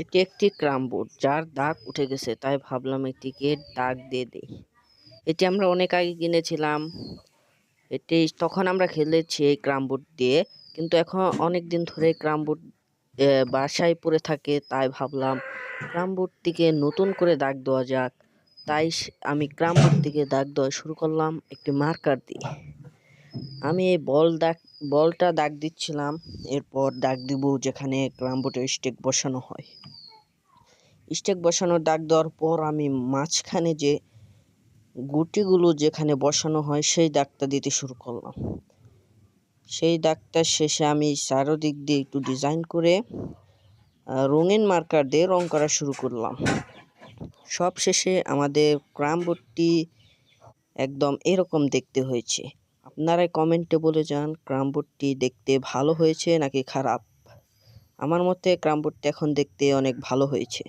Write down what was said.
এটি একটি ক্রাম বোর্ড, যার দাগ উঠে গেছে, তাই ভাবলাম এটিকে দাগ দিয়ে দেই। এটি আমরা অনেক আগে কিনেছিলাম। এটি তখন আমরা খেলেছি এই ক্রাম বোর্ড দিয়ে, কিন্তু এখন অনেক দিন ধরে ক্রাম বোর্ড বাসায় পড়ে থাকে, তাই ভাবলাম ক্রাম বোর্ডটিকে নতুন করে দাগ দেওয়া যাক। তাই আমি ক্রাম বোর্ডটিকে দাগ দেওয়া শুরু করলাম, একটি মার্কার দিয়ে। আমি এই বল দাগ, বলটা দাগ দিচ্ছিলাম, এরপর দাগ দিব যেখানে ক্রাম বোর্ডের স্টেক বসানো হয়। স্টেক বসানোর দাগ দেওয়ার পর আমি মাঝখানে যে গুটিগুলো যেখানে বসানো হয়, সেই দাগটা দিতে শুরু করলাম। সেই দাগটার শেষে আমি চারোদিক দিয়ে একটু ডিজাইন করে রঙিন মার্কার দিয়ে রং করা শুরু করলাম। সব শেষে আমাদের ক্রাম বোর্ডটি একদম এরকম দেখতে হয়েছে। আপনারা কমেন্টে বলে যান, ক্রাম বোর্ডটি দেখতে ভালো হয়েছে নাকি খারাপ? আমার মতে ক্রাম বোর্ডটি এখন দেখতে অনেক ভালো হয়েছে।